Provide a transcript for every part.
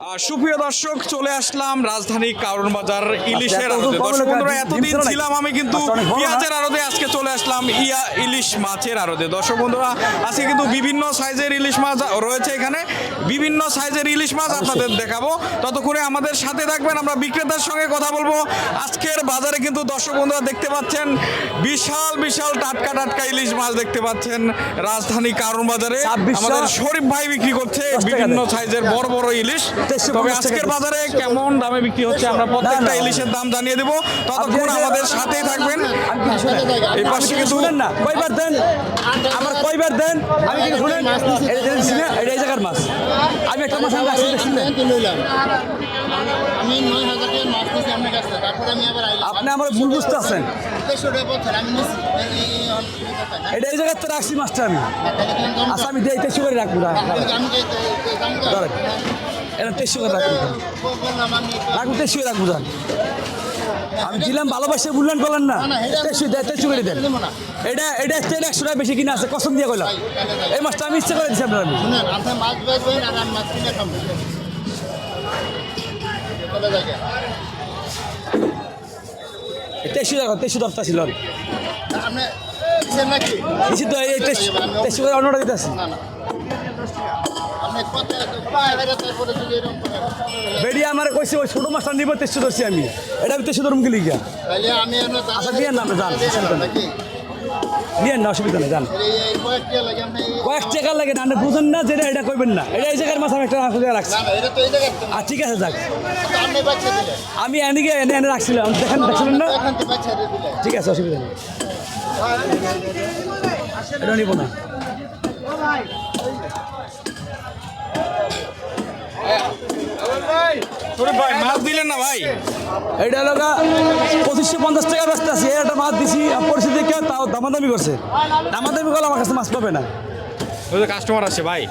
সুপ্রিয় দর্শক চলে আসলাম রাজধানী কারণ বাজার ইলিশের আড়তে। দর্শক বন্ধুরা এতদিন ছিলাম আমি কিন্তু আচ্ছা, পেঁয়াজের আড়তে। আজকে চলে আসলাম ইয়া ইলিশ মাছের আড়তে। দর্শক বন্ধুরা আজকে কিন্তু বিভিন্ন সাইজের ইলিশ মাছ রয়েছে এখানে। বিভিন্ন সাইজের ইলিশ মাছ আপনাদের দেখাবো। ততক্ষণে আমাদের সাথে থাকবেন আমরা বিক্রেতার সঙ্গে কথা বলব। আজকের বাজারে কিন্তু দর্শক বন্ধুরা দেখতে পাচ্ছেন বিশাল বিশাল টাটকা টাটকা ইলিশ মাছ দেখতে পাচ্ছেন রাজধানী কারণ বাজারে 2600 আমাদের শরীফ ভাই বিক্রি করছে বিভিন্ন সাইজের বড় বড় ইলিশ। 350 তবে আজকের বাজারে কেমন দামে বিক্রি হচ্ছে আমরা প্রত্যেকটা। ইলিশের দাম জানিয়ে দেবো। ততক্ষণ আপনি- আমাদের সাথেই থাকবেন। আমি এই পাশে কিন্তু শুনেন না? কয়বার দেন? আমার কয়বার দেন? আমি কিন্তু শুনেন? এটা এই জায়গার মাছ। আমি একটা মাছ আমি আমি নয় হাজার টাকা মাছ নিয়েছি আপনার কাছে তারপরে আমি আবার আপনি আমার ভুল বুঝতে আছেন? এটা এই জায়গার তো রাখছি মাছটা আমি। আচ্ছা আমি দিয়ে তেইশশো করে রাখব। ধরেন এটা তেইশশো করে রাখব রাখব তেইশশো করে আমি দিলাম ভালোবাসে মূল্যায়ন করলেন না। তেইশশো দেয় তেইশশো করে দেন। এটা এটা স্টেট একশো টাকা বেশি কিনা আছে কসম দিয়ে কইলাম। এই মাছটা আমি ইচ্ছা করে দিচ্ছি আপনার আমি তেইশশো টাকা তেইশশো দরকার ছিল তো এই করে অন্যটা দিতে আছে না না বেড়ে আমার কইছে ওই ছোট মাছটা নিব তেইশশো ধরছি আমি। এটা আমি তেইশশো ধরুম গেলি গিয়া আচ্ছা, নিয়েন না, যান? নিয়েন না অসুবিধা নেই এই- কয়েক টাকা লাগে না বুঝেন না যেটা এটা কইবেন না। এটা এই জায়গার মাছ আমি একটা রাখা রাখছি। আর ঠিক আছে যাক। আমি এনে গিয়ে এনে এনে রাখছিলাম দেখেন দেখছিলেন না? ঠিক আছে অসুবিধা নেই। এটা নিব না। ভাই মাছ দিলেন না ভাই? এটা হলো পঁচিশশো পঞ্চাশ টাকা ব্যস্ত আছে একটা মাছ দিছি পরিস্থিতি কেউ তাও দামাদামি করছে। দামাদামি করলে আমার কাছে মাছ পাবে না। কাস্টমার আছে ভাই।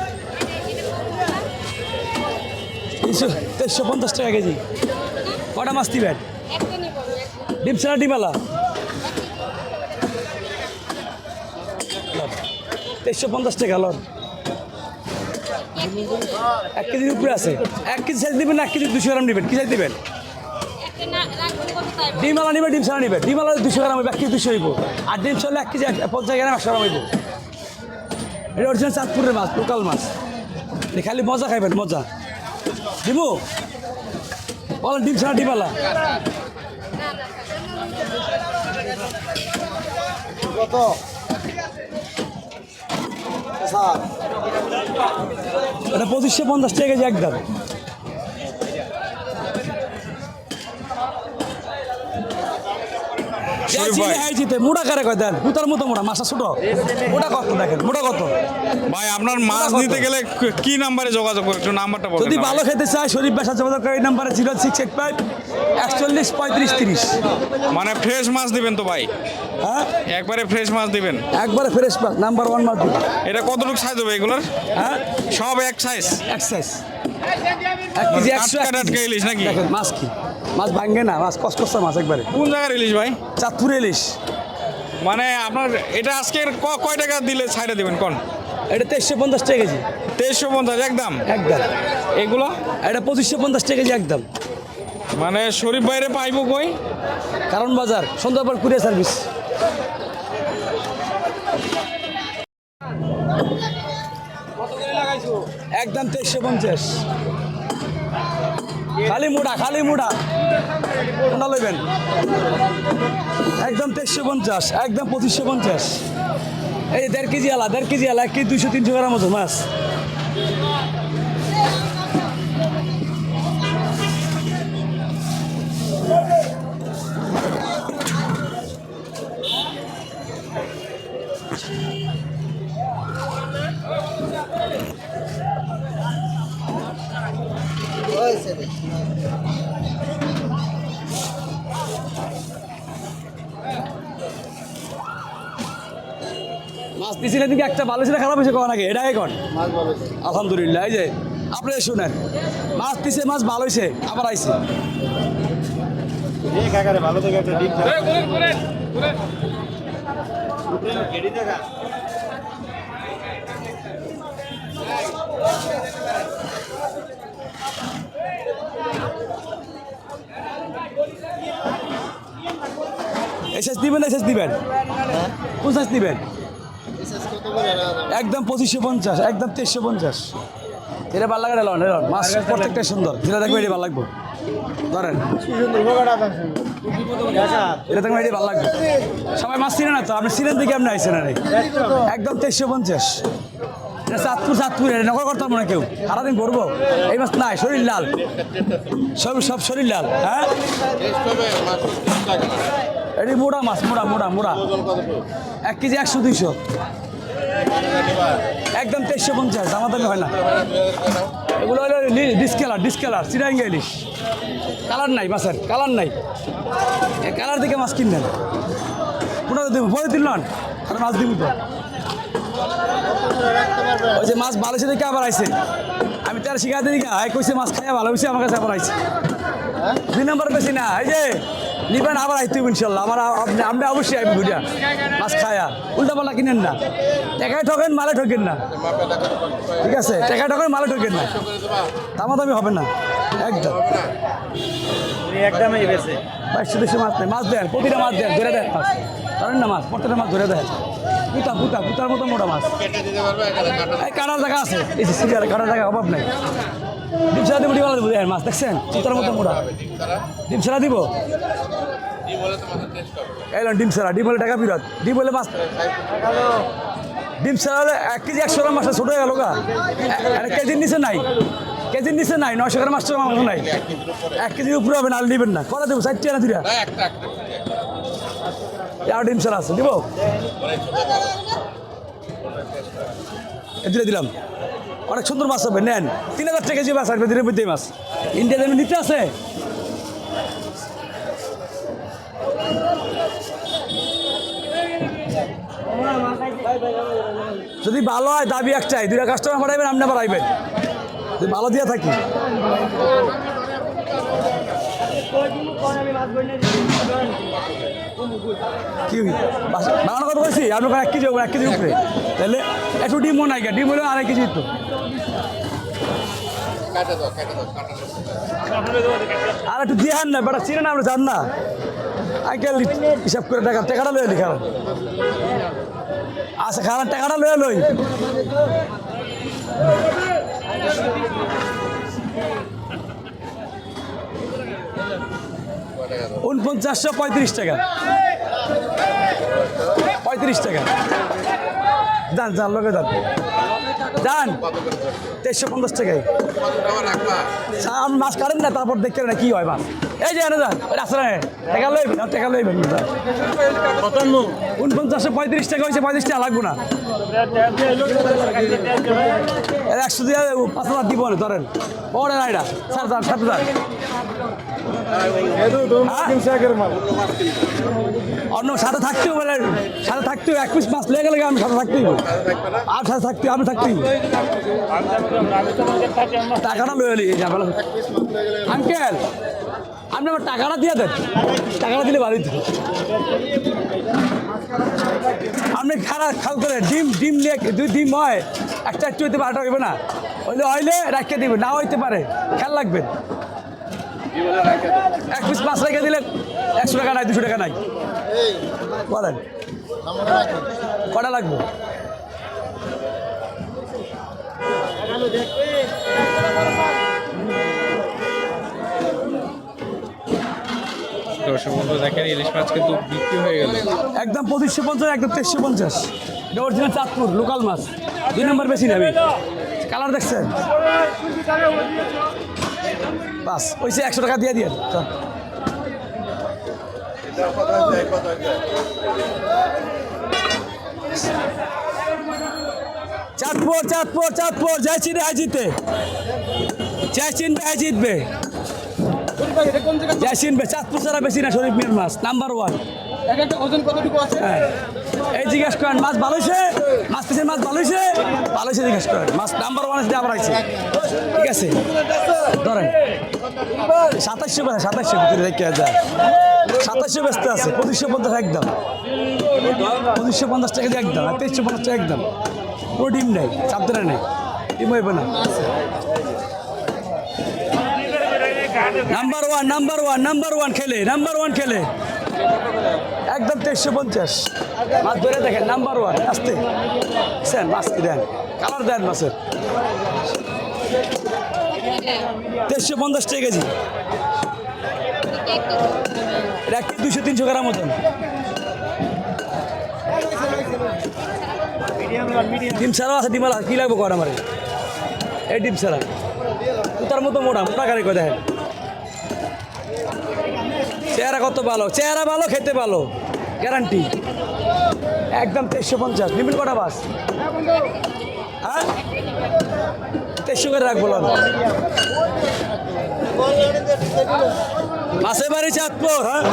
তেইশশো পঞ্চাশ টাকা কেজি। কটা মাছ দিবেন? ডিম ছাড়া ডিমালা তেইশশো পঞ্চাশ টাকা লন। এক কেজির উপরে আছে। এক কেজি সাইজ দিবেন না এক কেজি দুশো গ্রাম নেবেন। কি সাইজ দিবেন? ডিমালা নিবে, ডিম ছাড়া নিবে। ডিমালা দুশো গ্রাম হইবে, এক কেজি দুশো হইব। আর ডিম ছাড়লে এক কেজি পঞ্চাশ গ্রাম, একশো গ্রাম হইব। এটা অরিজিনাল চাঁদপুরের মাছ, লোকাল মাছ। খালি মজা খাইবেন, মজা। দিমু বলেন, ডিম ছাড়া ডিমালা এটা পঁচিশশো পঞ্চাশ টাকা কেজি একদম। শরীফ ভাই। মোটা কারে কয় দেন? পুতার মতো মোটা মাছা ছোট। মোটা কত দেখেন মোটা কত? ভাই আপনার মাছ? নিতে গেলে কি নাম্বারে যোগাযোগ করে একটু নাম্বারটা বলেন যদি ভালো খেতে চায় শরীফ বাসা যোগাযোগ করে এই নাম্বারে জিরো সিক্স এইট ফাইভ একচল্লিশ পঁয়ত্রিশ তিরিশ। মানে ফ্রেশ মাছ দিবেন তো ভাই? হ্যাঁ? একবারে ফ্রেশ মাছ দিবেন। একবারে ফ্রেশ পাক নাম্বার ওয়ান মাছ এটা কতটুকু সাইজ হবে এগুলোর? হ্যাঁ? সব এক সাইজ এক কেজি একশো টাটকা টাটকা ইলিশ নাকি? মাছ কি? মাছ ভাঙ্গে না মাছ কসকসা মাছ একবারে। কোন জায়গার ইলিশ ভাই? চাঁদপুর ইলিশ। মানে আপনার এটা আজকের ক- কয় টাকা দিলে ছাইড়ে দিবেন কোন? এটা তেইশশো পঞ্চাশ টাকা কেজি। তেইশশো পঞ্চাশ একদম? একদম। এগুলো? এটা পঁচিশশো পঞ্চাশ টাকা কেজি একদম। মানে শরীফ বাইরে পাইবো কই? কারণ বাজার সন্ধ্যাবার কুরিয়ার সার্ভিস। একদম তেইশশো পঞ্চাশ। খালি মুড়া খালি মুড়া। কোনটা লইবেন? একদম তেইশশো পঞ্চাশ, একদম পঁচিশশো পঞ্চাশ। এই দেড় কেজি আলা, দেড় কেজি আলা, এক কেজি দুইশো, তিনশো গ্রাম মতো মাছ। টিসিলের দিকে একটা ভালো ছিল খারাপ হয়েছে কখন আগে? এটা এখন আলহামদুলিল্লাহ এই যে আপনি শুনেন মাছ পিছে মাছ ভালো হয়েছে আবার আইছে। ভালো থেকে একটা ডিপ এসএস দিবেন এসএস দিবেন? হ্যাঁ। কোন সাইজ দিবেন? একদম পঁচিশশো পঞ্চাশ একদম তেইশশো পঞ্চাশ। এটা ভালো লাগে লন লন। মাছ প্রত্যেকটা সুন্দর। যেটা দেখবে এটা ভালো লাগবে। ধরেন। এটা দেখবেন এটা ভালো লাগবে। সবাই মাছ চিনে না তো? আপনি চিনেন দিকে আপনি আইসেন আরে। একদম তেইশশো পঞ্চাশ। এটা চাঁদপুর চাঁদপুর এটা নকল করতাম না কেউ। সারাদিন করব এই মাছ নাই শরীর লাল। সব সব শরীর লাল হ্যাঁ? এটি মোড়া মাছ, মোড়া মোড়া মোড়া। এক কেজি একশো, দুইশো। একদম তেইশশো পঞ্চাশ আমার দামি হয় না। এগুলো হলো ডিসকেলার ডিসকেলার চিরাঙ্গা ইলিশ। কালার নাই মাছের, কালার নাই। কালার দিকে মাছ কিনবেন। পুনরায় দেবো, পরে নন আর মাছ দিব তো। ওই যে মাছ ভালো সে দেখে আবার আইছে। আমি তার শিখাতে দিকে কইছে মাছ খাইয়া ভালো হয়েছে আমার কাছে আবার আইছে। দুই নম্বর বেশি না, এই যে নিবেন আবার আইতে হবে ইনশাল্লাহ। আমার আমরা অবশ্যই আইব ঘুরিয়া মাছ খায়া। উল্টা পাল্লা কিনেন না। টাকায় ঠকেন মালে ঠকেন না। ঠিক আছে? টাকায় ঠকেন মালে ঠকেন না। দামাদামি হবে না। একদম। একদমই বেশি বাইশশো দেশে মাছ নেই। মাছ দেন প্রতিটা মাছ দেন। ধরে দেন। মাছ জানেন না মাছ? প্রত্যেকটা মাছ ধরে দেন পুতা পুতা পুতার মতো মোটা মাছ। কাটার জায়গা আছে। এই সিরিয়াল কাটার জায়গা অভাব নাই। ডিম ছাড়া দিব ডিম দিব মাছ দেখছেন? পুতার মতো মোটা। ডিম ছাড়া দিব? ডিম ছাড়া ডিম হলে টাকা বিরত ডিম হলে মাছ ডিম ছাড়া এক কেজি একশো গ্রাম মাছটা ছোটো হয়ে গেল গা। কেজির নিচে নাই। কেজির নিচে নাই। নয়শো গ্রাম মাছটা মাংস নাই। এক কেজির উপরে হবে না, আর নেবেন না। কটা দেবো? চারটে না দুটা আর ডিম ছাড়া আছে, দিব? দিলে দিলাম। অনেক সুন্দর মাছ হবে, নেন। তিন হাজার টাকা কেজি মাছ আসবে, দিনের মধ্যে মাছ। ইন্ডিয়া দামে নিতে আছে? যদি ভালো হয়, দাবি একটাই, দুইটা কাস্টমার বাড়াইবেন আপনি বাড়াইবেন যদি ভালো দিয়ে থাকি। কি বাস- বানানোর কথা বলছি আপনার এক কেজি এক কেজি উপরে। তাহলে একটু ডিমও নাই ডিম হলে আড়াই কেজি তো আর একটু দিয়ে হান না, বেটা, চিনে না, আপনি জান না। আইকাল হিসাব করে টাকা টাকাটা লয়ে লি খারাপ। আচ্ছা খারাপ টাকাটা লয়ে লই। উনপঞ্চাশশো পঁয়ত্রিশ টাকা। পঁয়ত্রিশ টাকা। যান যান লোকে যান। যান তেইশশো পঞ্চাশ টাকায়। আচ্ছা, মাছ কাটেন না তারপর দেখতে না কি হয় মাছ। এই যে এনে যান রাস্তা টাকা লইবেন আর টাকা লইবেন উনপঞ্চাশশো পঁয়ত্রিশ টাকা হয়েছে পঁয়ত্রিশ টাকা লাগবো না। একশো দিয়ে পাঁচ হাজার দিব না ধরেন। পরে না এটা সাত হাজার সাত হাজার। অন্য সাথে থাকতেও বলে সাথে থাকতেও এক পিস মাছ লেগে গেলে আমি সাথে থাকতেই। আর সাথে থাকতে আমি থাকতেই। টাকাটা লয়ে ঝামেলা। আঙ্কেল আপনি আমার টাকাটা দিয়ে দেন। টাকাটা দিলে ভালোই তো আপনি খারাপ খাল করে ডিম ডিম নিয়ে দুই ডিম হয়, একটা একটু হইতে পারে, হইবে না। হইলে হইলে রাখিয়ে দিবেন না হইতে পারে। খেয়াল রাখবেন। এক পিস পাঁচ রেখে দিলে একশো টাকা নাই, দুশো টাকা নাই। বলেন, কটা লাগবে? দর্শক বন্ধু দেখেন, ইলিশ মাছ কিন্তু বিক্রি হয়ে গেল। একদম পঁচিশশো পঞ্চাশ, একদম তেইশশো পঞ্চাশ। এটা অরিজিনাল চাঁদপুর, লোকাল মাছ। দুই নম্বর বেশি নেবে কালার দেখছেন? বাস, ওইসে একশো টাকা দিয়ে দিয়ে। চাঁদপুর চাঁদপুর চাঁদপুর। যাই চিনে আয় জিতে যাই চিনবে আয় জিতবে। চাঁদপুর ছাড়া বেশি না শরীফ মিয়ার মাছ নাম্বার ওয়ান হ্যাঁ। এই জিজ্ঞেস করেন মাছ ভালো হয়েছে? মাছ মাছ ভালো হয়েছে? ভালো হয়েছে জিজ্ঞেস করেন। মাছ নাম্বার ওয়ান আছে আবার আছে ঠিক আছে? ধরেন। সাতাশশো সাতাশশো ভিতরে যায়। সাতাশশো ব্যস্ত আছে পঁচিশশো পঞ্চাশ একদম। পঁচিশশো পঞ্চাশ টাকা দিয়ে একদম আর তেইশশো পঞ্চাশ টাকা একদম। কোনো ডিম নেই চাপতে নেই। ডিম হইবে না। Number one number one number one খেলে নাম্বার ওয়ান খেলে। একদম তেইশশো পঞ্চাশ। মাছ ধরে দেখেন নাম্বার ওয়ান আসতে। স্যার মাছ দেন। কালার দেন মাছের তেইশশো পঞ্চাশ টাকা কেজি। এটা কি দুশো তিনশো গ্রাম মতন ডিম ছাড়াও আছে, ডিম কি লাগবে কর আমার? এই ডিম ছাড়া। তার মতো মোটা মোটা গাড়ি করে দেখেন। চেহারা কত ভালো? চেহারা ভালো, খেতে ভালো। গ্যারান্টি একদম তেইশশো পঞ্চাশ। নিবিল কটা বাস? হ্যাঁ? তেইশশো করে রাখব মাসে বাড়ি চাঁদপুর হ্যাঁ?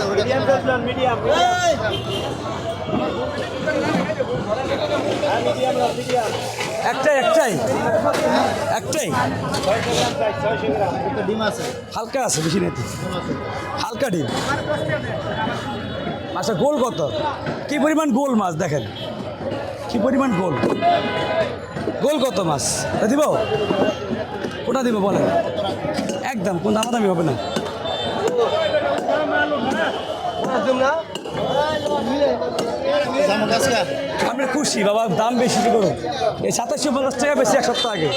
একটাই একটাই। একটাই। হালকা আছে বেশি নেই হালকা ডিম। আচ্ছা গোল কত? কি পরিমাণ গোল মাছ দেখেন? কি পরিমাণ গোল? গোল কত মাছ? দিব? কোটা দিব বলেন? একদম কোন দামাদামি হবে না। জামু গাছ কা আমি খুশি, বাবা, দাম বেশি করুন? এই সাতাশশো পঞ্চাশ টাকা বেশি এক সপ্তাহ আগে।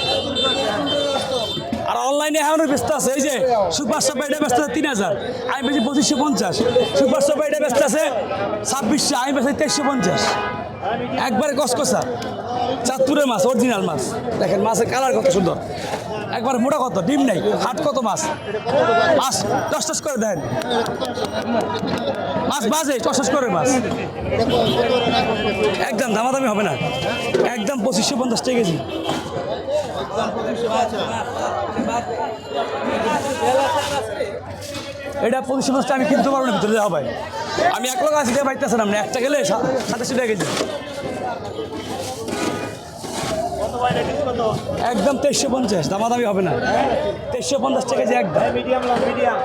আর অনলাইনে এখনও ব্যস্ত আছে, এই যে সুপার শপ এটা ব্যস্ত আছে তিন হাজার আমি বেশি পঁচিশশো পঞ্চাশ। সুপার শপ এটা ব্যস্ত আছে ছাব্বিশশো আমি বেশি তেইশশো পঞ্চাশ। একবারে কসকসা চাঁদপুরের মাছ অরিজিনাল মাছ। দেখেন, মাছের কালার কত সুন্দর। একবার মোটা কত? ডিম নেই। হাট কত মাছ? মাছ দশ টস করে দেন। মাছ বাজে, টস টস করে মাছ। একদম দামাদামি হবে না। একদম পঁচিশশো পঞ্চাশ টাকা কেজি। এটা পঁচিশশো পঞ্চাশ টাকা আমি কিনতে পারব না, ভিতরে ভাই আমি এক লোক টাকা পাইতেছেন আপনি একটা গেলে সা- সাতাশি টাকা কেজি। একদম তেইশশো পঞ্চাশ, দামাদামি হবে না। তেইশশো পঞ্চাশ টাকা কেজি একদম। মিডিয়াম মিডিয়াম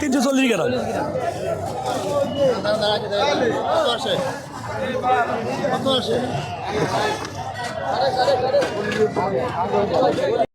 তিনশো চল্লিশ আসে